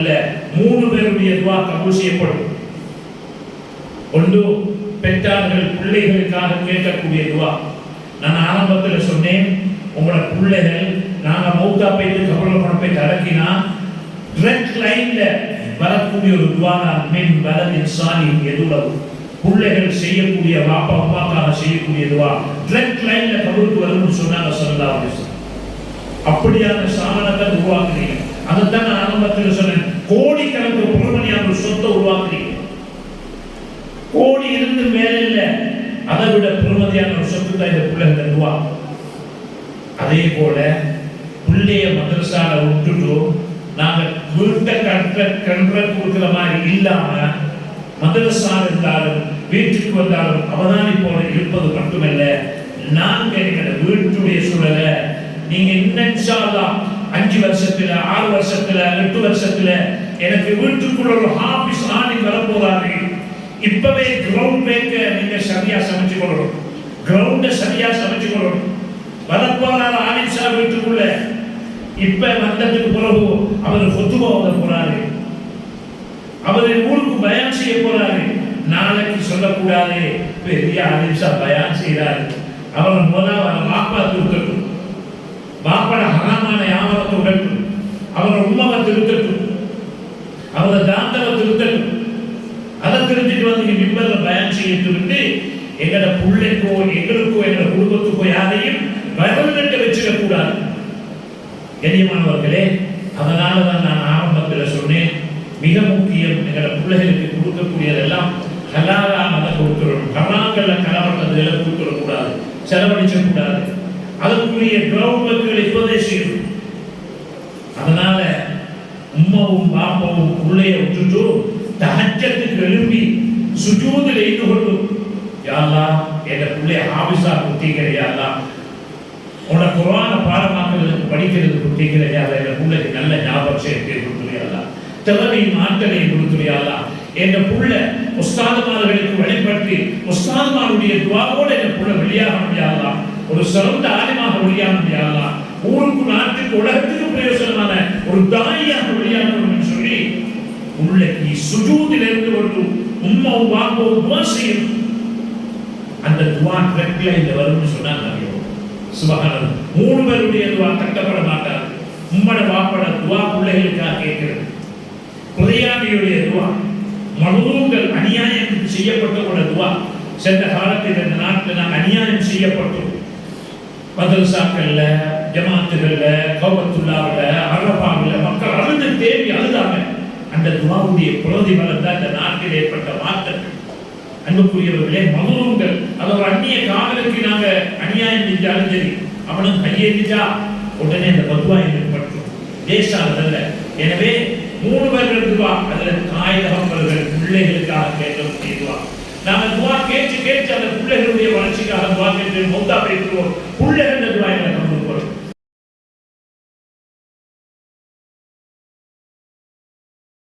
மூணு பேருடைய துவா கபூல் செய்யப்படும் ஒன்று பெற்றார்கள் பிள்ளைகளுக்காக கேட்கக்கூடிய துவா. நான் ஆரம்பத்தில் சொன்னேன் உங்களோட பிள்ளைகள் நாங்கள் மௌத்தா போயிட்டு கபல பணப்பை அடக்கினா ரெட் லைன்ல வரக்கூடிய ஒரு துவா நான் மின் வலதின் சாணி எதுளவு பிள்ளைகள் செய்யக்கூடிய வாப்பா அப்பாக்காக செய்யக்கூடிய துவா. ரெட் லைன்ல கபருக்கு வரும்னு சொன்னாங்க சொல்லலாம் அப்படியான சாதனத்தை உருவாக்குறீங்க. அதைத்தான் நான் ஆரம்பத்தில் சொன்னேன். கோடிக்கணக்கு பொருமணியான ஒரு சொத்தை உருவாக்குறீங்க. கோடி இருந்து மேல இல்ல அதை விட புலமதியான ஒரு சொத்து தான் இந்த பிள்ளை தருவா அதே போல பிள்ளைய மதரசால விட்டுட்டு நாங்க வீட்டை கற்ற கன்ற கொடுக்குற மாதிரி இல்லாம மதரசா இருந்தாலும் வீட்டுக்கு வந்தாலும் அவதானிப்போல இருப்பது மட்டுமல்ல நாங்க எங்களோட வீட்டுடைய சூழலை நீங்க இன்னும் அஞ்சு வருஷத்துல ஆறு வருஷத்துல எட்டு வருஷத்துல எனக்கு வீட்டுக்குள்ள ஒரு ஆபீஸ் ஆணி வரப்போறாரு இப்பவே கிரவுண்ட் பேக்க நீங்க சரியா சமைச்சு கொள்ளணும். கிரவுண்ட சரியா சமைச்சு கொள்ளணும். வரப்போறாரு ஆனிஷா வீட்டுக்குள்ள. இப்ப வந்ததுக்கு பிறகு அவர் சொத்துவா வர போறாரு. அவர் ஊருக்கு பயம் செய்ய போறாரு. நாளைக்கு சொல்லக்கூடாது. பெரிய ஆனிஷா பயம் செய்யறாரு அவர் முதல் அவன் வாப்பா திருத்தட்டும். வாப்பட ஹராமான யாவரத்தை உடட்டும் அவர் உண்மவை திருத்தட்டும். அவரை தாந்தவ திருத்தட்டும் அதை திருத்திட்டு வந்து இங்க மிம்பர்ல பயன் செய்யிட்டு விட்டு எங்கட பிள்ளைக்கோ எங்களுக்கோ எங்கட குடும்பத்துக்கோ யாரையும் வரல்கிட்ட வச்சிட கூடாது கண்ணியமானவர்களே அதனால தான் நான் ஆரம்பத்தில் சொன்னேன் மிக முக்கியம் எங்கட பிள்ளைகளுக்கு கொடுக்கக்கூடியதெல்லாம் ஹலாலானதை கொடுத்துடணும். கலாங்கள்ல கலவரங்களை கொடுத்துடக்கூடாது செலவழிச்ச கூடாது அதற்குரிய கிரௌண்ட் ஒர்க்குகள் இப்போதே செய்யணும் அதனால உம்மாவும் பாப்பாவும் உள்ளே விட்டுட்டு தஹஜத்துக்கு எழுப்பி சுஜூதில் இருந்து கொண்டு யாரா எங்க பிள்ளை ஆபிசா குத்திக்கிற யாரா உன குரான பாடமாக்குறதுக்கு படிக்கிறது குத்திக்கிற யாரா எங்க பிள்ளைக்கு நல்ல ஞாபகம் சேர்க்கை கொடுத்துறியாளா திறமையும் ஆற்றலையும் கொடுத்துறியாளா எங்க புள்ள உஸ்தாதுமார்களுக்கு வழிபட்டு உஸ்தாதுமாருடைய துவாவோடு எங்க புள்ள வெளியாக முடியாதா ஒரு சிறந்த ஆலயமாக வெளியாக முடியாதா ஊருக்கு நாட்டுக்கு உலகத்துக்கு பிரயோசனமான ஒரு தாயாக வெளியாகணும் சொல்லி உள்ளக்கு சுஜூதில் இருந்து கொண்டு உம்மாவும் வாப்பாவும் துவா செய்யும். அந்த துவா ட்ரெக்ல இந்த வரும்னு சொன்னாங்க நபியோ மூணு பேருடைய துவா தட்டப்பட மாட்டார் உம்மட வாப்பட துவா பிள்ளைகளுக்காக கேட்கிறது. குறையாமையுடைய துவா மனூங்கள் அநியாயம் செய்யப்பட்டவங்களோட துவா. சென்ற காலத்தில் இந்த நாட்டில் அநியாயம் செய்யப்பட்டோம். மதரசாக்கள்ல ஜமாத்துகள்ல கௌபத்துல்லாவில் அரபாவில் மக்கள் அழுது தேவி அழுதாங்க. அந்த துவாவுடைய பிரதிபலம் தான் இந்த நாட்டில் ஏற்பட்ட மாற்றங்கள். அன்புக்குரியவர்களே மதுரங்கள் அது ஒரு அந்நிய காவலுக்கு நாங்க அநியாயம் செஞ்சாலும் சரி அவனும் கையெழுத்தா உடனே அந்த பத்வா எங்களுக்கு பற்றும் எனவே மூணு பேர்கள் துவா அதுல தாயகவர்கள் பிள்ளைகளுக்காக கேட்க துவா நாம துவா கேட்டு கேட்டு அந்த பிள்ளைகளுடைய வளர்ச்சிக்காக துவா கேட்டு மௌத்தா பேசுவோம் பிள்ளைகள்